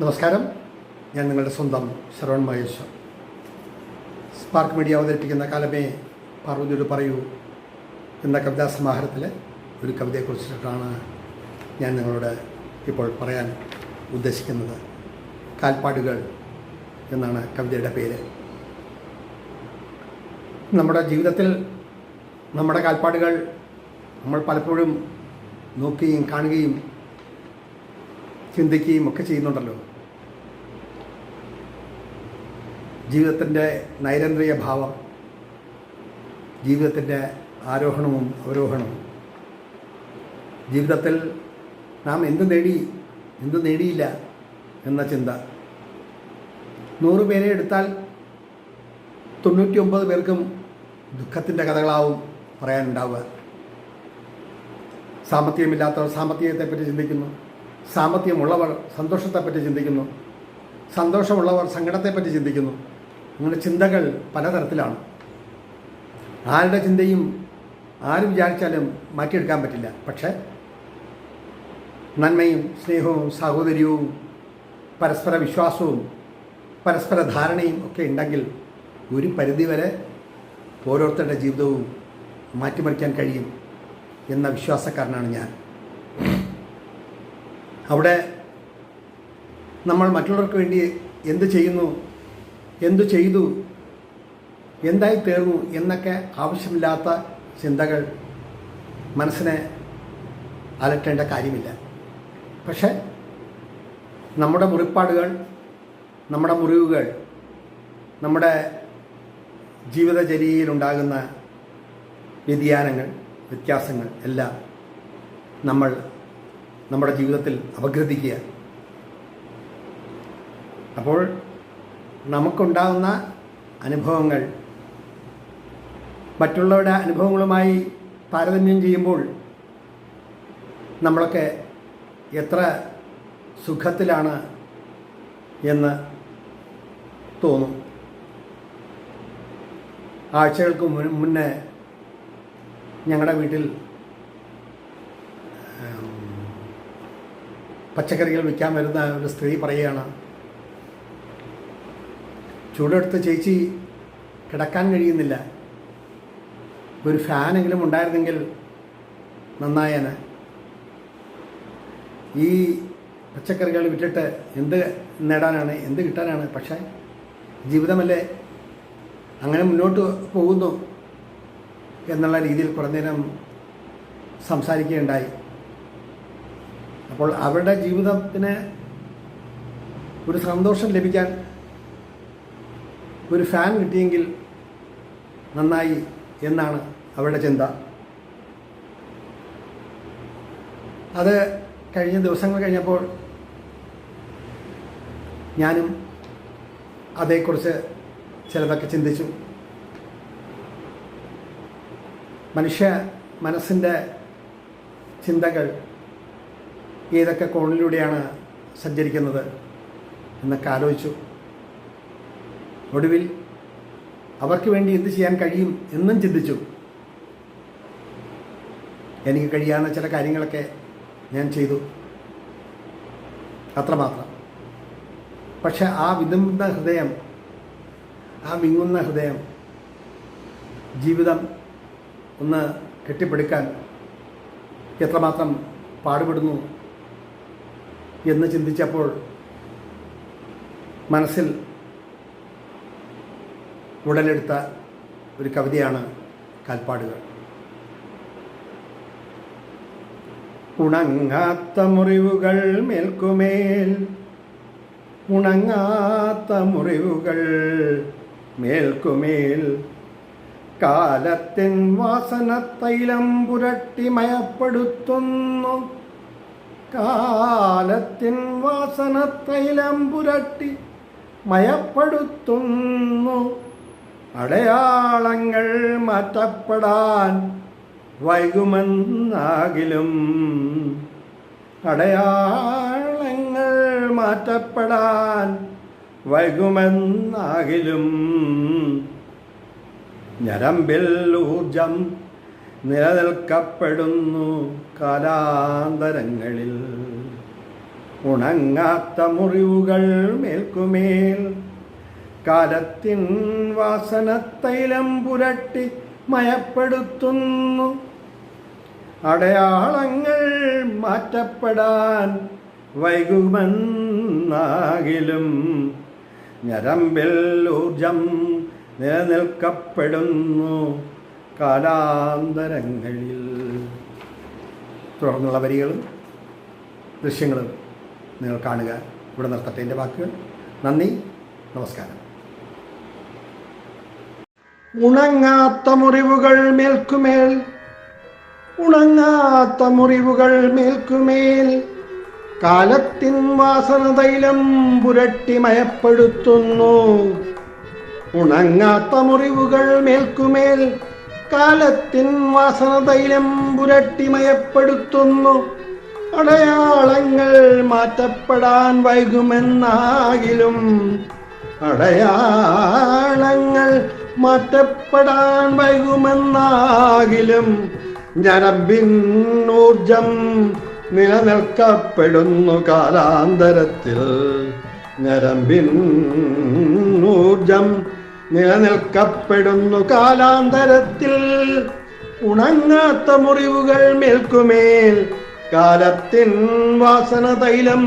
നമസ്കാരം. ഞാൻ നിങ്ങളുടെ സ്വന്തം ശ്രവൺ മഹേശ്വർ. സ്പാർക്ക് മീഡിയ അവതരിപ്പിക്കുന്ന കാലമേ പാർവതിയോട് പറയൂ എന്ന കവിതാ സമാഹാരത്തിലെ ഒരു കവിതയെക്കുറിച്ചിട്ടാണ് ഞാൻ നിങ്ങളോട് ഇപ്പോൾ പറയാൻ ഉദ്ദേശിക്കുന്നത്. കാൽപ്പാടുകൾ എന്നാണ് കവിതയുടെ പേര്. നമ്മുടെ ജീവിതത്തിൽ നമ്മുടെ കാൽപ്പാടുകൾ നമ്മൾ പലപ്പോഴും നോക്കുകയും കാണുകയും ചിന്തിക്കുകയും ഒക്കെ ചെയ്യുന്നുണ്ടല്ലോ. ജീവിതത്തിന്റെ നൈരന്ത്രിയ ഭാവം ജീവിതത്തിന്റെ ആരോഹണവും അവരോഹണവും. ജീവിതത്തിൽ നാം എന്ത് നേടി എന്ത് നേടിയില്ല എന്ന ചിന്ത. നൂറ് പേരെ എടുത്താൽ തൊണ്ണൂറ്റി ഒമ്പത് പേർക്കും ദുഃഖത്തിന്റെ കഥകളാവും പറയാനുണ്ടാവുക. സാമ്പത്തികമില്ലാത്തവർ സാമ്പത്തികത്തെപ്പറ്റി ചിന്തിക്കുന്നു. സാമ്പത്തികമുള്ളവർ സന്തോഷത്തെപ്പറ്റി ചിന്തിക്കുന്നു. സന്തോഷമുള്ളവർ സങ്കടത്തെപ്പറ്റി ചിന്തിക്കുന്നു. അങ്ങനെ ചിന്തകൾ പലതരത്തിലാണ്. ആരുടെ ചിന്തയും ആര് വിചാരിച്ചാലും മാറ്റിയെടുക്കാൻ പറ്റില്ല. പക്ഷേ നന്മയും സ്നേഹവും സാഹോദര്യവും പരസ്പര വിശ്വാസവും പരസ്പര ധാരണയും ഒക്കെ ഉണ്ടെങ്കിൽ ഒരു പരിധിവരെ ഓരോരുത്തരുടെ ജീവിതവും മാറ്റിമറിക്കാൻ കഴിയും എന്ന വിശ്വാസക്കാരനാണ് ഞാൻ. അവിടെ നമ്മൾ മറ്റുള്ളവർക്ക് വേണ്ടി എന്ത് ചെയ്യുന്നു എന്തു ചെയ്തു എന്തായി തീർന്നു എന്നൊക്കെ ആവശ്യമില്ലാത്ത ചിന്തകൾ മനസ്സിനെ അലട്ടേണ്ട കാര്യമില്ല. പക്ഷേ നമ്മുടെ മുറിപ്പാടുകൾ നമ്മുടെ മുറിവുകൾ നമ്മുടെ ജീവിതചര്യയിലുണ്ടാകുന്ന വ്യതിയാനങ്ങൾ വ്യത്യാസങ്ങൾ എല്ലാം നമ്മൾ നമ്മുടെ ജീവിതത്തിൽ അപഗ്രഥിക്കുക. അപ്പോൾ നമുക്കുണ്ടാകുന്ന അനുഭവങ്ങൾ മറ്റുള്ളവരുടെ അനുഭവങ്ങളുമായി താരതമ്യം ചെയ്യുമ്പോൾ നമ്മളൊക്കെ എത്ര സുഖത്തിലാണ് എന്ന് തോന്നും. ആഴ്ചകൾക്ക് മുന്നേ ഞങ്ങളുടെ വീട്ടിൽ പച്ചക്കറികൾ വിൽക്കാൻ വരുന്ന ഒരു സ്ത്രീ പറയുകയാണ് ചൂടെടുത്ത് ചേച്ചി കിടക്കാൻ കഴിയുന്നില്ല. ഒരു ഫാനെങ്കിലും ഉണ്ടായിരുന്നെങ്കിൽ നന്നായേനെ. ഈ പച്ചക്കറികൾ വിറ്റിട്ട് എന്ത് നേടാനാണ് എന്ത് കിട്ടാനാണ്? പക്ഷേ ജീവിതമല്ലേ? അങ്ങനെ മുന്നോട്ട് പോകുന്നു എന്നുള്ള രീതിയിൽ കുറേ നേരം സംസാരിക്കുകയുണ്ടായി. അപ്പോൾ അവരുടെ ജീവിതത്തിന് ഒരു സന്തോഷം ലഭിക്കാൻ ഒരു ഫാൻ കിട്ടിയെങ്കിൽ നന്നായി എന്നാണ് അവരുടെ ചിന്ത. അത് കഴിഞ്ഞ ദിവസങ്ങൾ കഴിഞ്ഞപ്പോൾ ഞാനും അതേക്കുറിച്ച് ചിലതൊക്കെ ചിന്തിച്ചു. മനുഷ്യ മനസ്സിന്റെ ചിന്തകൾ ഏതൊക്കെ കോണിലൂടെയാണ് സഞ്ചരിക്കുന്നത് എന്നൊക്കെ ആലോചിച്ചു. ഒടുവിൽ അവർക്ക് വേണ്ടി എന്ത് ചെയ്യാൻ കഴിയും എന്നും ചിന്തിച്ചു. എനിക്ക് കഴിയാവുന്ന ചില കാര്യങ്ങളൊക്കെ ഞാൻ ചെയ്തു. അത്രമാത്രം. പക്ഷെ ആ വിതുമ്പുന്ന ഹൃദയം ആ വിങ്ങുന്ന ഹൃദയം ജീവിതം ഒന്ന് കെട്ടിപ്പടുക്കാൻ എത്രമാത്രം പാടുപെടുന്നു എന്ന് ചിന്തിച്ചപ്പോൾ മനസ്സിൽ ഉടലെടുത്ത ഒരു കവിതയാണ് കാൽപ്പാടുകൾ. ഉണങ്ങാത്ത മുറിവുകൾ മേൽക്കുമേൽ ഉണങ്ങാത്ത മുറിവുകൾ മേൽക്കുമേൽ. കാലത്തിൻ വാസനത്തൈലം പുരട്ടി മയപ്പെടുത്തുന്നു. കാലത്തിൻ വാസനത്തൈലം പുരട്ടി മയപ്പെടുത്തുന്നു. അടയാളങ്ങൾ മാറ്റപ്പെടാൻ വൈകുമെന്നാകിലും അടയാളങ്ങൾ മാറ്റപ്പെടാൻ വൈകുമെന്നാകിലും ഞരമ്പിൽ ഊർജം നിലനിൽക്കപ്പെടുന്നു കാലാന്തരങ്ങളിൽ. ഉണങ്ങാത്ത മുറിവുകൾ മേൽക്കുമേൽ. കാലത്തിൻ വാസനത്തൈലം പുരട്ടി മയപ്പെടുത്തുന്നു. അടയാളങ്ങൾ മാറ്റപ്പെടാൻ വൈകുമെന്നാകിലും ഞരമ്പിൽ ഊർജം നിലനിൽക്കപ്പെടുന്നു. കാലാന്തരങ്ങളിൽ. തുടർന്നുള്ള വരികളും ദൃശ്യങ്ങളും നിങ്ങൾ കാണുക. ഇവിടെ നിർത്തട്ടെ എന്റെ വാക്കുകൾ. നന്ദി. നമസ്കാരം. ഉണങ്ങാത്ത മുറിവുകൾ മേൽക്കുമേൽ. ഉണങ്ങാത്ത മുറിവുകൾ മേൽക്കുമേൽ. കാലത്തിൻ വാസന തൈലം പുരട്ടി മയപ്പെടുത്തുന്നു. ഉണങ്ങാത്ത മുറിവുകൾ മേൽക്കുമേൽ. കാലത്തിൻ വാസന തൈലം പുരട്ടി അടയാളങ്ങൾ മാറ്റപ്പെടാൻ വൈകുമെന്നാകിലും അടയാളങ്ങൾ മാറ്റപ്പെടാൻ വൈകുമെന്നാകിലും ഞരമ്പിൻ നിലനിൽക്കപ്പെടുന്നു കാലാന്തരത്തിൽ. ഞരമ്പിൻ ഊർജം നിലനിൽക്കപ്പെടുന്നു കാലാന്തരത്തിൽ. ഉണങ്ങാത്ത മുറിവുകൾ മേൽക്കുമേൽ. കാലത്തിൻ വാസന തൈലം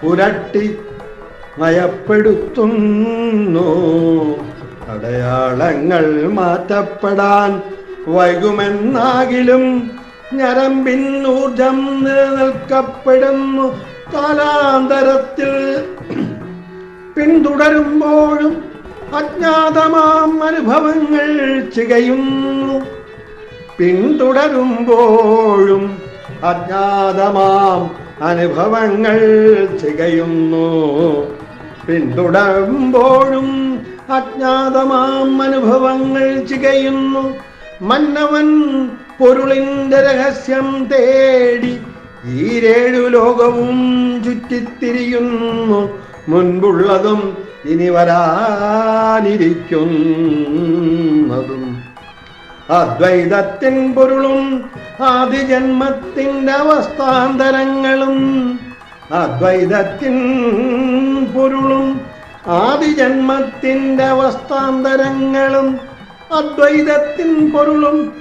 പുരട്ടി മയപ്പെടുത്തുന്നു. അടയാളങ്ങൾ മാറ്റപ്പെടാൻ വൈകുമെന്നാകിലും ഞരമ്പിൻ ഊർജം നിലനിൽക്കപ്പെടുന്നു കാലാന്തരത്തിൽ. പിന്തുടരുമ്പോഴും അജ്ഞാതമാം അനുഭവങ്ങൾ ചികയുന്നു. പിന്തുടരുമ്പോഴും അജ്ഞാതമാം അനുഭവങ്ങൾ ചികയുന്നു. പിന്തുടരുമ്പോഴും അജ്ഞാതമാം അനുഭവങ്ങൾ ചികയുന്നു. മന്നവൻ പൊരുളിന്റെ രഹസ്യം തേടി ഈ രേഴു ലോകവും ചുറ്റിത്തിരിയുന്നു. മുൻപുള്ളതും ഇനി വരാനിരിക്കുന്നതും അദ്വൈതത്തിൻ പൊരുളും ആദിജന്മത്തിന്റെ അവസ്ഥാന്തരങ്ങളും അദ്വൈതത്തിൻ പൊരുളും ആദിജന്മത്തിന്റെ അവസ്ഥാന്തരങ്ങളും അദ്വൈതത്തിൻ പൊരുളും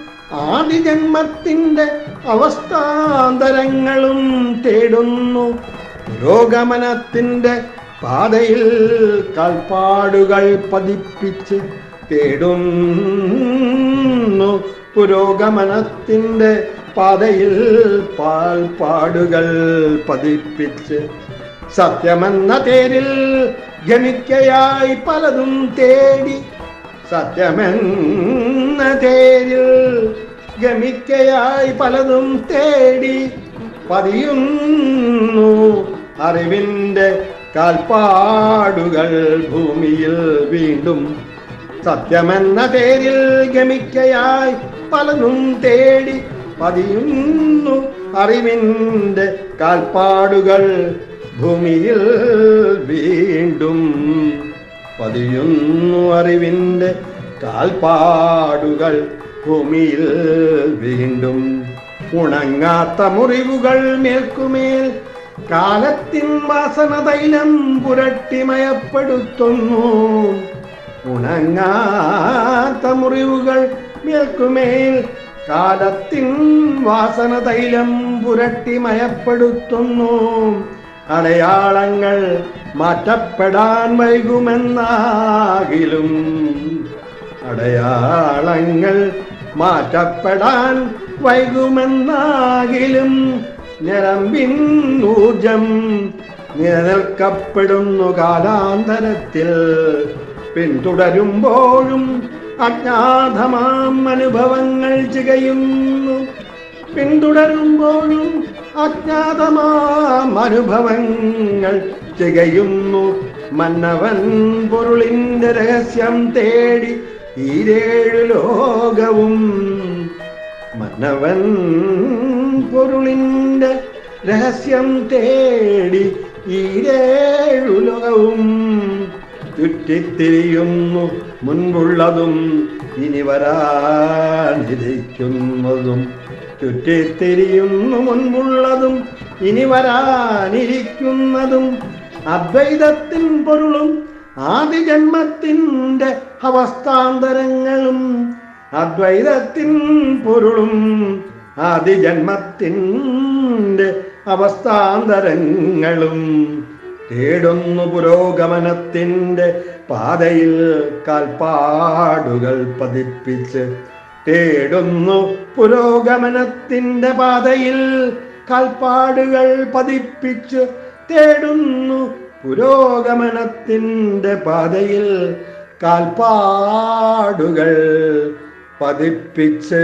ആദിജന്മത്തിന്റെ അവസ്ഥാന്തരങ്ങളും തേടുന്നു പുരോഗമനത്തിന്റെ പാതയിൽ കാൽപ്പാടുകൾ പതിപ്പിച്ച് തേടുന്നു. പുരോഗമനത്തിന്റെ പാതയിൽ പാൽപ്പാടുകൾ പതിപ്പിച്ച് സത്യമെന്ന തേരിൽ ഗമിക്കയായി പലതും തേടി സത്യമെന്ന തേരിൽ ഗമിക്കയായി പലതും തേടി പതിയുന്നു. അറിവിന്റെ കാൽപ്പാടുകൾ ഭൂമിയിൽ വീണ്ടും സത്യമെന്ന പേരിൽ ഗമിക്കയായി പലതും തേടി പതിയുന്നു അറിവിന്റെ കാൽപ്പാടുകൾ ഭൂമിയിൽ വീണ്ടും പതിയുന്നു അറിവിന്റെ കാൽപ്പാടുകൾ ഭൂമിയിൽ വീണ്ടും ഉണങ്ങാത്ത മുറിവുകൾ മേൽക്കുമേൽ കാലത്തിൻ വാസന തൈലം പുരട്ടിമയപ്പെടുത്തുന്നു. ഉണങ്ങാത്ത മുറിവുകൾ മേൽക്കുമേൽ കാലത്തിൻ വാസന തൈലം പുരട്ടിമയപ്പെടുത്തുന്നു. അടയാളങ്ങൾ മാറ്റപ്പെടാൻ വൈകുമെന്നാകിലും അടയാളങ്ങൾ മാറ്റപ്പെടാൻ വൈകുമെന്നാകിലും നിരമ്പിൻ ഊർജം നിലനിൽക്കപ്പെടുന്നു കാലാന്തരത്തിൽ. പിന്തുടരുമ്പോഴും അജ്ഞാതമാം അനുഭവങ്ങൾ ചികയുന്നു. പിന്തുടരുമ്പോഴും അജ്ഞാതമാം അനുഭവങ്ങൾ തികയുന്നു മന്നവൻ പൊരുളിന്റെ രഹസ്യം തേടി ഈരേഴു ലോകവും മന്നവൻ പൊരുളിന്റെ രഹസ്യം തേടി ഈരേഴുലകവും ചുറ്റിത്തിരിയുന്നു മുൻപുള്ളതും ഇനി വരാനിരിക്കുന്നതും. ചുറ്റിത്തിരിയുന്നു മുൻപുള്ളതും ഇനി വരാനിരിക്കുന്നതും. അദ്വൈതത്തിൻ പൊരുളും ആദിജന്മത്തിന്റെ അവസ്ഥാന്തരങ്ങളും അദ്വൈതത്തിൻ പൊരുളും ആദിജന്മത്തിന്റെ അവസ്ഥാന്തരങ്ങളും തേടുന്നു പുരോഗമനത്തിന്റെ പാതയിൽ കാൽപ്പാടുകൾ പതിപ്പിച്ച് തേടുന്നു പുരോഗമനത്തിന്റെ പാതയിൽ കാൽപ്പാടുകൾ പതിപ്പിച്ച് തേടുന്നു പുരോഗമനത്തിന്റെ പാതയിൽ കാൽപ്പാടുകൾ പതിപ്പിച്ച്